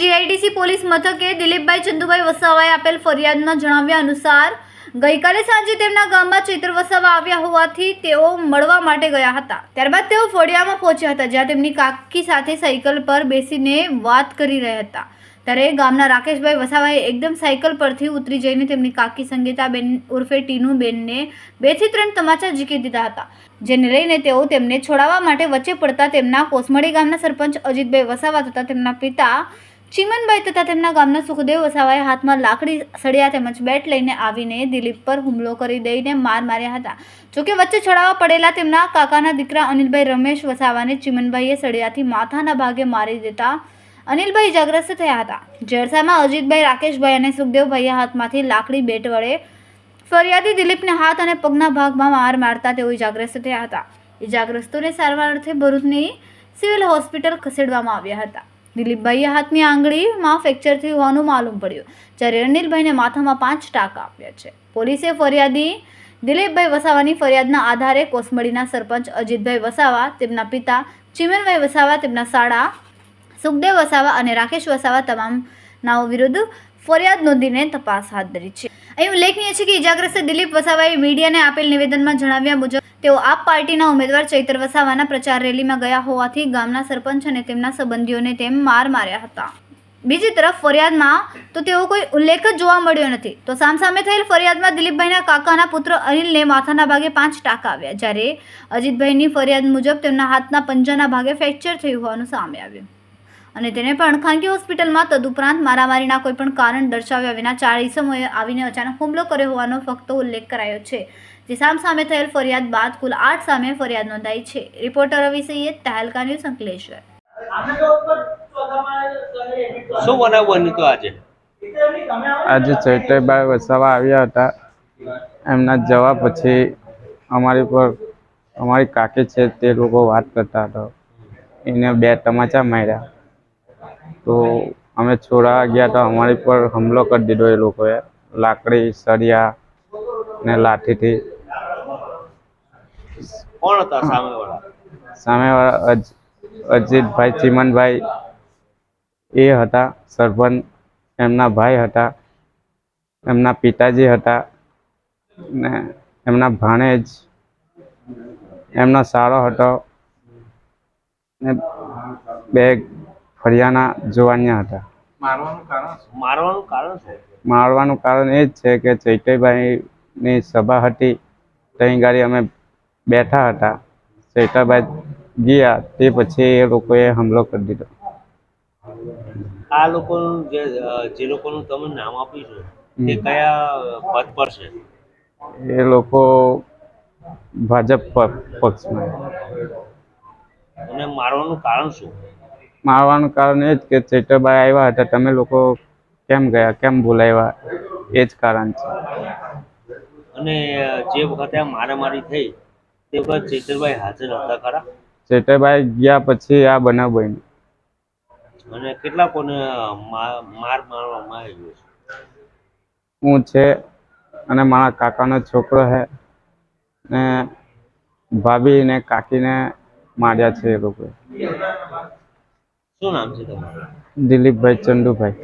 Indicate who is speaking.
Speaker 1: GIDC police મથકે દિલીપભાઈ ચંદુભાઈ વસાવાએ આપેલ ફરિયાદમાં જણાવ્યા અનુસાર, ગઈકાલે સાંજે તેમના ગામમાં ચૈત્ર વસાવા આવ્યા હોવાથી તેઓ મળવા માટે ગયા હતા. ત્યારબાદ તેઓ ફળિયામાં પહોંચ્યા હતા, જ્યાં તેમની કાકી સાથે સાયકલ પર બેસીને વાત કરી રહ્યા હતા. ત્યારે ગામના રાકેશભાઈ વસાવાએ એકદમ સાયકલ પરથી ઉતરી જઈને તેમની કાકી સંગીતાબેન ઉર્ફે ટીનુબેનને બેથી ત્રણ તમાચા ઝીકી દીધા હતા, જેને લઈને તેઓ તેમને છોડાવવા માટે વચ્ચે પડતા તેમના કોસમડી ગામના સરપંચ અજીતભાઈ વસાવા તથા તેમના પિતા ચિમનભાઈ તથા તેમના ગામના સુખદેવ વસાવાએ હાથમાં લાકડી સળિયા તેમજ બેટ લઈને આવીને દિલીપ પર હુમલો કરી દઈને માર માર્યા હતા. જોકે વચ્ચે છડાવા પડેલા તેમના કાકાના દીકરા અનિલભાઈ રમેશ વસાવાને ચિમનભાઈએ સળિયાથી માથાના ભાગે મારી દેતા અનિલભાઈ ઇજાગ્રસ્ત થયા હતા. જળસામાં અજીતભાઈ, રાકેશભાઈ અને સુખદેવભાઈએ હાથમાંથી લાકડી, બેટ વડે ફરિયાદી દિલીપને હાથ અને પગના ભાગમાં માર મારતા તેઓ ઇજાગ્રસ્ત થયા હતા. ઇજાગ્રસ્તોને સારવાર અર્થે ભરૂચની સિવિલ હોસ્પિટલ ખસેડવામાં આવ્યા હતા. દિલીપભાઈએ હાથની આંગળીમાં ફ્રેક્ચર થયું હોવાનું માલુમ પડ્યું. જ્યારે અનિલભાઈને માથામાં પાંચ ટાંકા આપ્યા છે. પોલીસે ફરિયાદી દિલીપભાઈ વસાવાની ફરિયાદના આધારે કોસમડીના સરપંચ અજીતભાઈ વસાવા, તેમના પિતા ચિમનભાઈ વસાવા, તેમના શાળા સુખદેવ વસાવા અને રાકેશ વસાવા તમામ નાઓ વિરુદ્ધ ફરિયાદ નોંધીને તપાસ હાથ ધરી છે. અહીં ઉલ્લેખનીય છે કે ઇજાગ્રસ્ત દિલીપ વસાવાએ મીડિયાને આપેલ નિવેદનમાં જણાવ્યા મુજબ, તેઓ આપ પાર્ટીના ઉમેદવાર ચૈતર વસાવાના પ્રચાર રેલીમાં ગયા હોવાથી ગામના સરપંચ અને તેમના સંબંધીઓને તેમ માર માર્યા હતા. બીજી તરફ ફરિયાદમાં તો તેવો કોઈ ઉલ્લેખ જ જોવા મળ્યો નથી. તો સામસામે થયેલ ફરિયાદમાં દિલીપભાઈના કાકાના પુત્ર અનિલને માથાના ભાગે પાંચ ટાંકા આવ્યા, જ્યારે અજીતભાઈની ફરિયાદ મુજબ તેમના હાથના પંજાના ભાગે ફ્રેક્ચર થયું હોવાનું સામે આવ્યું. અને તેને પણ ખાનગી હોસ્પિટલમાં તદુપરાંત મારામારીના કોઈ પણ કારણ દર્શાવ્યા વિના ચાર ઈસમોએ આવીને અચાનક હુમલો કર્યો હોવાનો ફક્ત ઉલ્લેખ કરાયો છે. જે સામસામે થયેલ ફરિયાદ બાદ કુલ આઠ સામે ફરિયાદ નોંધાઈ છે. Reporter Ravi Saiyed Tehelka news Ankleshwar.
Speaker 2: શું બનાવ બન્યું હતું આજે?
Speaker 3: આજે ચૈત્રભાઈ વસાવા આવ્યા હતા. એમના જવા પછી અમારી પર અમારી કાકી છે તે લોકો વાત કરતા હતા. એને બે તમાચા માર્યા. તો અમે છોડા ગયા તો અમારી પર હુમલો કરી દીધો એ લોકોએ. લાકડી સળિયા ને લાઠીથી.
Speaker 2: કોણ હતા સામેવાળા?
Speaker 3: સામેવાળા અજ અજીતભાઈ ચિમનભાઈ એ હતા સરપંચ. એમના ભાઈ હતા એમના પિતાજી હતા ને એમના ભાણેજ. એમનો સારો હતો ને બે ફળિયાના જુવાનિયા હતા.
Speaker 2: મારવાનું કારણ શું?
Speaker 3: મારવાનું કારણ એ જ છે કે ચૈતરભાઈની સભા હતી ત્યાં ગાડી અમે બેઠા હતા. ચૈતરભાઈ ગયા તે પછી એ લોકોએ હુમલો કરી દીધો.
Speaker 2: આ લોકોનું જે જે લોકોનું તમે નામ આપ્યું છે તે કયા પદ પર છે?
Speaker 3: એ લોકો ભાજપ પક્ષમાં.
Speaker 2: અને મારવાનું કારણ શું?
Speaker 3: મારવાનું કારણ એ જ કે ચેટરભાઈ આવ્યા હતા તમે લોકો કેમ ગયા કેમ બોલાવ્યા એ જ કારણ છે.
Speaker 2: અને જે વખતે આ મારામારી થઈ તે વખત ચેટરભાઈ હાજર હતા ખરા?
Speaker 3: ચેટરભાઈ ગયા પછી આ બનાવ બન્યો.
Speaker 2: અને કેટલા કોને માર મારવામાં આવ્યો છે?
Speaker 3: હું છે અને મારા કાકાનો છોકરો છે ને ભાભી ને કાકીને માર્યા છે એ લોકોએ.
Speaker 2: શું નામ છે તમારું?
Speaker 3: દિલીપભાઈ ચંદુભાઈ.